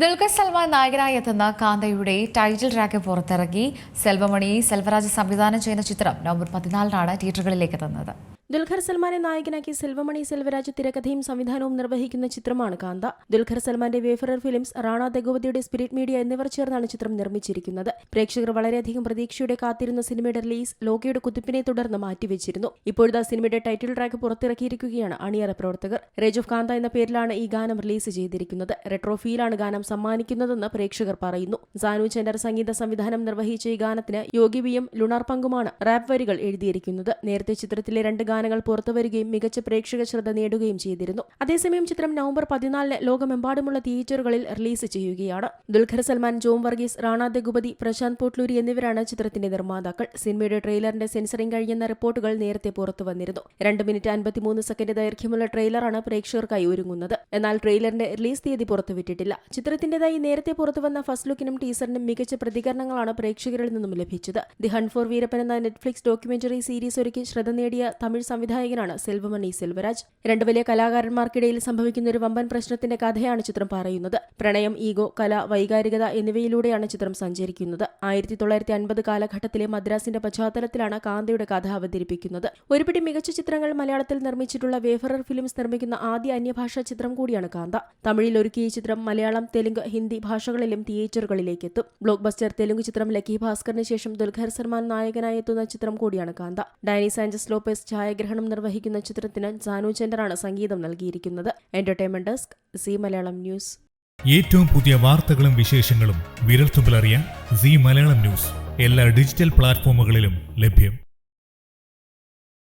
ദുൽഖർ സൽമാൻ നായകനായി എത്തുന്ന കാന്തയുടെ title track പുറത്തിറങ്ങി. സെൽവമണി സെൽവരാജ് സംവിധാനം ചെയ്യുന്ന ചിത്രം നവംബർ പതിനാലിനാണ് തിയേറ്ററുകളിലേക്ക് എത്തുന്നത്. ദുൽഖർ സൽമാനെ നായകനാക്കി സെൽവമണി സെൽവരാജ് തിരക്കഥയും സംവിധാനവും നിർവഹിക്കുന്ന ചിത്രമാണ് കാന്ത. ദുൽഖർ സൽമാന്റെ വേഫറർ ഫിലിംസ് റാണ ദഗോപതിയുടെ സ്പിരിറ്റ് മീഡിയ എന്നിവർ ചേർന്നാണ് ചിത്രം നിർമ്മിച്ചിരിക്കുന്നത്. പ്രേക്ഷകർ വളരെയധികം പ്രതീക്ഷയോടെ കാത്തിരുന്ന സിനിമയുടെ റിലീസ് ലോകയുടെ കുതിപ്പിനെ തുടർന്ന് മാറ്റിവെച്ചിരുന്നു. ഇപ്പോഴത്തെ സിനിമയുടെ ടൈറ്റിൽ ട്രാക്ക് പുറത്തിറക്കിയിരിക്കുകയാണ് അണിയറ പ്രവർത്തകർ. റേജ് ഓഫ് കാന്ത എന്ന പേരിലാണ് ഈ ഗാനം റിലീസ് ചെയ്തിരിക്കുന്നത്. റെട്രോ ഫീലാണ് ഗാനം സമ്മാനിക്കുന്നതെന്ന് പ്രേക്ഷകർ പറയുന്നു. സാനു ചെൻഡർ സംഗീത സംവിധാനം നിർവഹിച്ച ഈ ഗാനത്തിന് യോഗി വിയും ലുണാർ പങ്കുമാണ് റാപ്പ് വരികൾ എഴുതിയിരിക്കുന്നത്. നേരത്തെ ചിത്രത്തിലെ രണ്ട് ഗാനങ്ങൾ പുറത്തുവരികയും മികച്ച പ്രേക്ഷക ശ്രദ്ധ നേടുകയും ചെയ്തിരുന്നു. അതേസമയം ചിത്രം നവംബർ പതിനാലിന് ലോകമെമ്പാടുമുള്ള തിയേറ്ററുകളിൽ റിലീസ് ചെയ്യുകയാണ്. ദുൽഖർ സൽമാൻ ജോം വർഗീസ് റാണ ദഗുപതി പ്രശാന്ത് പോട്ലൂരി എന്നിവരാണ് ചിത്രത്തിന്റെ നിർമ്മാതാക്കൾ. സിനിമയുടെ ട്രെയിലറിന്റെ സെൻസറിംഗ് കഴിയുന്ന റിപ്പോർട്ടുകൾ നേരത്തെ പുറത്തു വന്നിരുന്നു. രണ്ട് മിനിറ്റ് അൻപത്തിമൂന്ന് സെക്കൻഡ് ദൈർഘ്യമുള്ള ട്രെയിലറാണ് പ്രേക്ഷകർക്കായി ഒരുങ്ങുന്നത്. എന്നാൽ ട്രെയിലറിന്റെ റിലീസ് തീയതി പുറത്തുവിട്ടിട്ടില്ല. ചിത്രത്തിന്റേതായി നേരത്തെ പുറത്തുവന്ന ഫസ്റ്റ് ലുക്കിനും ടീസറിനും മികച്ച പ്രതികരണങ്ങളാണ് പ്രേക്ഷകരിൽ നിന്നും ലഭിച്ചത്. ദി ഹൺ ഫോർ വീരപ്പൻ എന്ന നെറ്റ്ഫ്ലിക്സ് ഡോക്യുമെന്ററി സീരീസ് ഒരുക്കി ശ്രദ്ധ നേടിയ തമിഴ് സംവിധായകനാണ് സെൽവമണി സെൽവരാജ്. രണ്ട് വലിയ കലാകാരന്മാർക്കിടയിൽ സംഭവിക്കുന്ന ഒരു വമ്പൻ പ്രശ്നത്തിന്റെ കഥയാണ് ചിത്രം പറയുന്നത്. പ്രണയം ഈഗോ കല വൈകാരികത എന്നിവയിലൂടെയാണ് ചിത്രം സഞ്ചരിക്കുന്നത്. ആയിരത്തി തൊള്ളായിരത്തി അൻപത് കാലഘട്ടത്തിലെ മദ്രാസിന്റെ പശ്ചാത്തലത്തിലാണ് കാന്തയുടെ കഥ അവതരിപ്പിക്കുന്നത്. ഒരുപിടി മികച്ച ചിത്രങ്ങൾ മലയാളത്തിൽ നിർമ്മിച്ചിട്ടുള്ള വേഫറർ ഫിലിംസ് നിർമ്മിക്കുന്ന ആദ്യ അന്യഭാഷാ ചിത്രം കൂടിയാണ് കാന്ത. തമിഴിൽ ഒരുക്കിയ ചിത്രം മലയാളം തെലുങ്ക് ഹിന്ദി ഭാഷകളിലും തിയേറ്ററുകളിലേക്ക് എത്തും ബ്ലോക്ക് ബസ്റ്റർ തെലുങ്ക് ചിത്രം ലക്കി ഭാസ്കറിന് ശേഷം ദുൽഖർ സൽമാൻ നായകനായി എത്തുന്ന ചിത്രം കൂടിയാണ് കാന്ത. ഡാനി സാഞ്ചസ് ലോപ്പസ് ഛായാഗ്രഹണം നിർവഹിക്കുന്ന ചിത്രത്തിന് ജാനു ചെൻഡറാണ് സംഗീതം നൽകിയിരിക്കുന്നത്. Entertainment desk Zee Malayalam news. ഏറ്റവും പുതിയ വാർത്തകളും വിശേഷങ്ങളും വിരൽത്തുമ്പിൽ അറിയാൻ സി മലയാളം ന്യൂസ്. എല്ലാ ഡിജിറ്റൽ പ്ലാറ്റ്ഫോമുകളിലും ലഭ്യം.